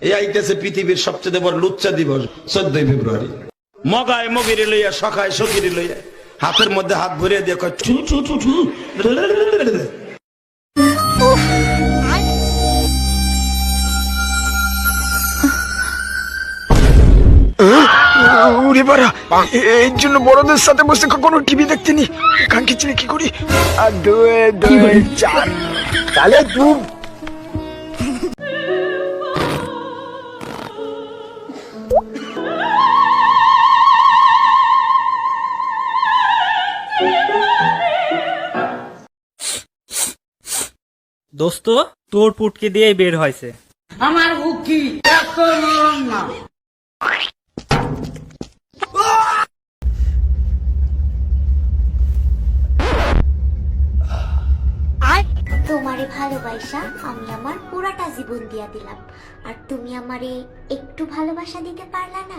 এই আইতেছে পৃথিবীর সবচেয়ে বড় লুচ্চা দিবস চোদ্দই ফেব্রুয়ারি। মগায় মগিরে লইয়া সখায় সকিরে লইয়া হাতের মধ্যে হাত ভরিয়ে দিয়ে কয় চু চু চু চু এর জন্য বড়দের সাথে বসে কখনো টিভি দেখতেনি খিচড়ি কি করি? আর দুয়ে দুয়ে চার। তাহলে দু দোস্ত তোর পুটকে দিয়েই বের হয়েছে। আমার বুকি এত নরম না। আর তোমারে ভালোবাসা আমি আমার পুরাটা জীবন দিয়া দিলাম। আর তুমি আমারে একটু ভালোবাসা দিতে পারলা না?